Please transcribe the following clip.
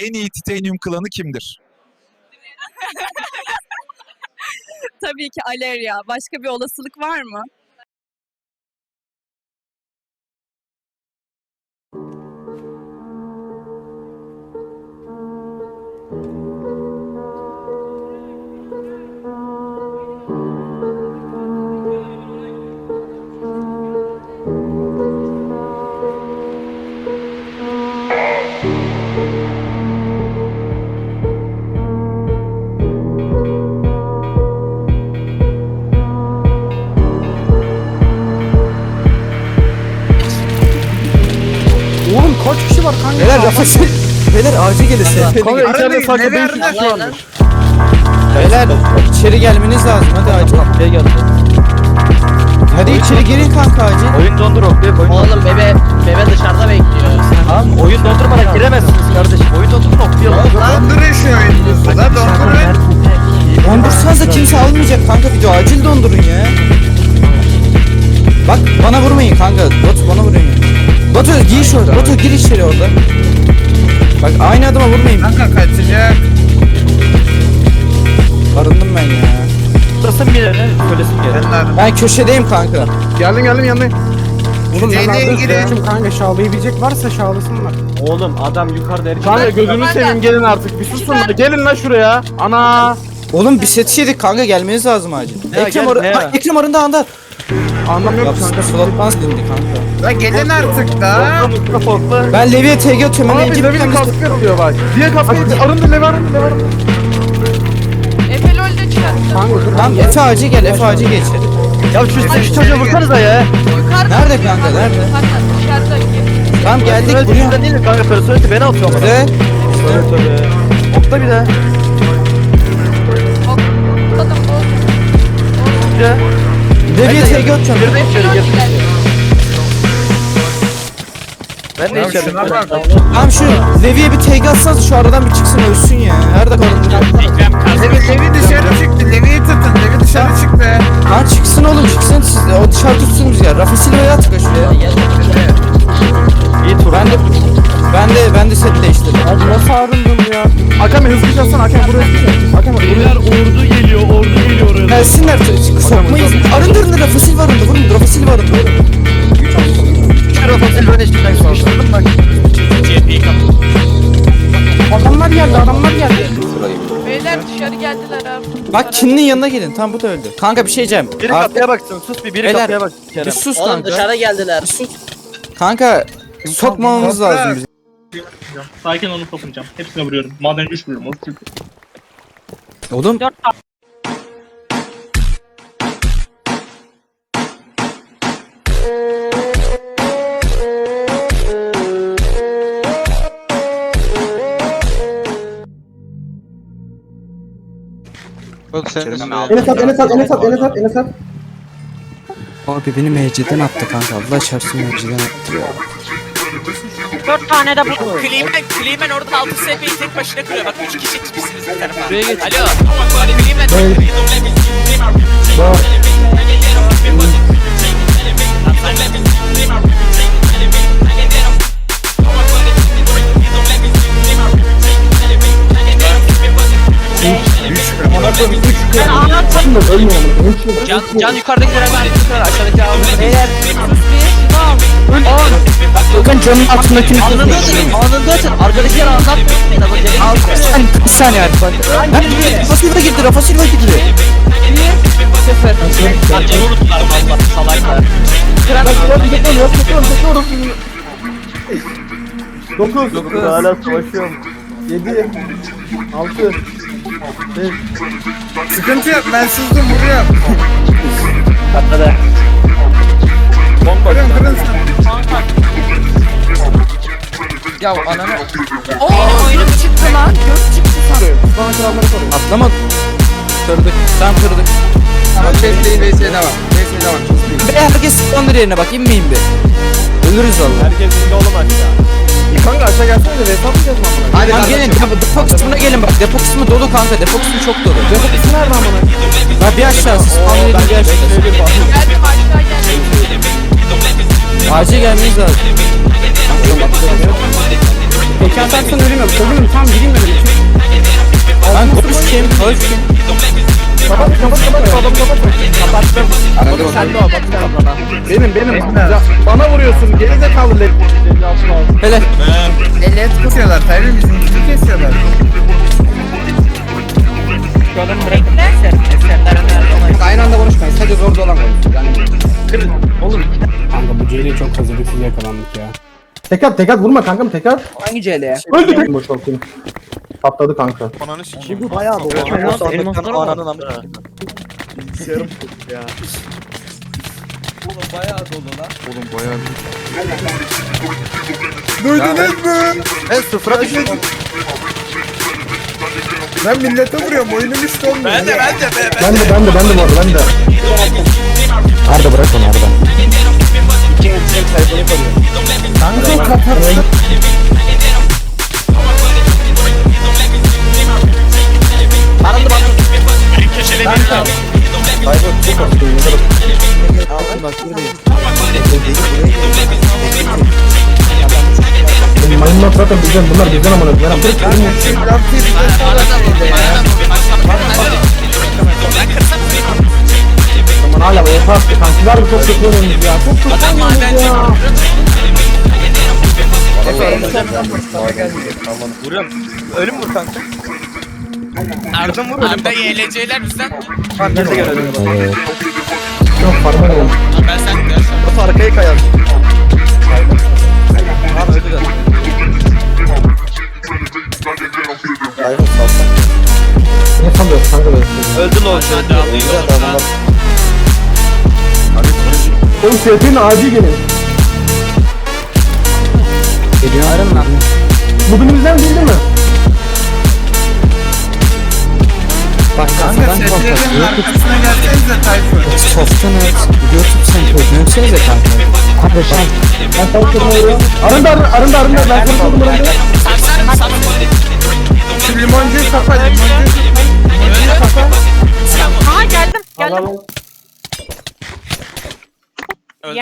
en iyi titanium klanı kimdir? Tabii ki Alerya. Başka bir olasılık var mı? Kaç kişi var kanka? Beyler rafa şey... Beyler acil gelin SF'de Kanka içeride sadece ne 5 verdi? kişi varmış. Beyler içeri gelmeniz lazım hadi acil. Kapıya geldi. Hadi içeri girin kanka acil. Oyun dondur okluya koyun. Oğlum bebe bebe dışarıda bekliyor. Tamam oyun dondurmadan giremezsiniz kardeşim. Oyun dondurun okluya. Dondurun şu oyununuzu da dondurun. Dondursanız da kimse almayacak kanka video acil dondurun ya. Bak bana vurmayın kanka. Batu bana vurmayın. Batu gir şurada. Batu gir içeri orada. Bak aynı adama vurmayın. Kanka kaçacak. Arındım ben ya. Tutasın bir yerine söylesin geri. Ben köşedeyim kanka. Geldim geldim yanındayım. Oğlum Şeyde ben aldım girin. Kim kanka şağlayabilecek varsa şağlasınlar. Oğlum adam yukarıda erkek. Kanka gözünü seveyim gelin artık. Bir susun lan. Gelin lan şuraya. Ana. Oğlum bir set yedik kanka gelmeniz lazım acil. Ya Ekrem, gel, arı... ne? Ekrem arında anda. Anlamıyorum kanka. slot bans dindi kanka. La gelin artık da. Ben Levi'ye TG atıyorum. Ben Abi Levi'nin kaskı kırılıyor bak. Diye kaskı arındı Levi arındı Levi arındı. Efe LoL'de çıkarttı. Tamam Efe acil gel Efe acil geç. Ya şu şu çocuğu vursanıza ya. Nerede kanka nerede? Dışarıda Tamam geldik buraya. bizden değil mi kanka? Personelity beni atıyor ama. Ve Tövbe tövbe. Okla bir de. Levi'ye TG atıyorum. Girme içeri gir. Ben de içeri. Tamam şu Levi'ye bir TG atsanız şu aradan bir çıksın ölsün ya. Nerede kalın? Levi, Levi dışarı çıktı. Levi'yi tutun. Levi dışarı çıktı. Lan çıksın oğlum çıksın siz de o dışarı tutsunuz ya. Rafa Silva'ya at şuraya. İyi tur. Ben de ben de ben de set değiştirdim. Abi nasıl arındım ya? Bir hızlı çalsana Hakan buraya hızlı çal. Hakan bak buraya. ordu geliyor, ordu geliyor oraya. Gelsinler sokmayız. Arındırın Rafa Silva arındı. Vurun Rafa Silva arındı. Kero fasil ben eşinden sıkıştırdım bak. Adamlar geldi adamlar geldi. Beyler dışarı geldiler abi. Bak Kin'in yanına gelin. Tam bu da öldü. Kanka bir şey diyeceğim. Biri Abi, kapıya baksın. Sus bir biri Beyler, kapıya baksın. bir Kerem. sus Oğlum kanka. dışarı geldiler. Bir sus. Kanka sokmamamız lazım bizi. Sakin onu sokmayacağım. Hepsine vuruyorum. Maden 3 vururum. O çünkü. Oğlum Enes at Enes at Enes at Enes at Enes at. Abi beni MC'den attı kanka. Allah çarpsın MC'den attı ya. Dört tane de bu. Klimen, Klimen oradan altı sepeyi tek başına kırıyor. Bak üç kişi çıkmışsınız bir tarafa. Alo. Klimen. Ben da ölmüyorum. Can, can yukarıdakiler hemen yukarı aşağıdaki abi. Beyler. Bakın canın altındakini Anında atın. Anında atın. Arkadakiler anlatmayın. Ama gelin. Sen bir saniye abi bak. Rafa Silva girdi, Rafa Silva girdi. Sadece unuttular valla salaklar. Dokuz. Dokuz hala savaşıyorum. Yedi. Altı. Sıkıntı yok. Ben sızdım vuruyorum. Patladı. Bomba. Kırın kırın. Ya ananı Oo oyunum çıktı lan. Göz çıktı atlamadı. Kırdık. Tam kırdık. Tamam bekleyin VS'de var. VS'de var. Be herkes spawnlar yerine bak inmeyin bir. Ölürüz valla. Herkes indi oğlum aşağı. E kanka aşağı gelsene de hesap mı amına? Hadi Lan gelin depo, kısmına gelin bak depo kısmı dolu kanka depo kısmı çok dolu. Depo kısmı nerede amına? Lan bir aşağısı spam edin bir aşağısı. Geldim aşağı geldim. Acil gelmeniz lazım. Mekan taksan ölüm yok. Ölüm tam gireyim ben ölüm. Lan koş kim? Koş? Kapat kapat kapat kapat kapat. Anladım, sen de o bak sen bana. Benim benim. Ya, bana vuruyorsun geride kaldı lek. Hele. Evet kesiyorlar. Tabii bizim bizi kesiyorlar. Şu eser. Aynı anda konuşmayın. Sadece zorda olan konuşun. Yani Kanka bu CL'ye çok hazırlıksız yakalandık ya. Tekat tekat vurma kankam tekat. hangi CL'ye? Öldü tek. Boşaltayım. Patladı kanka. Bu bayağı doğru. Ananın amına. Oğlum bayağı dolu lan. Duydunuz mu? Ben sıfıra düşürdüm. Ben millete vuruyorum. Oyunum hiç olmuyor. Ben de ben de ben de. Ben de ben de ben de bu arada ben de. Arda bırak onu Arda. Kanka kapat. Bak buradayım. Maymunlar zaten bizden bunlar bizden amına vur. Vur. Kırsam Aman hala o yapar. Kankiler bir çok kötü oynuyoruz ya. Çok kötü oynuyoruz ya. Vuruyorum. Ölüm vur kanka. Ardın vur. Arda YLC'ler bizden. Ben de gelelim. Yok farma yok. Ben sen de. Batu arkaya kayar. Tamam öldü salsa. Ne sanıyorsun kanka böyle? Öldü lol. Hadi alıyor. Güzel adamlar. Oğlum SP'nin acil gelin. Geliyor. Arın lan. Bizden değil mi? Bak kafadan YouTube arkasına gelsenize Tayfun. soft'tan evet. YouTube sen dönsenize kanka. Hadi sen. Ben çok vuruyorum. Arında arında arında arında. Ben vuruyorum. Sarsar sarsar. Şu limoncuyu kapa. Limoncuyu kapa. Aha geldim. Geldim. Öldü.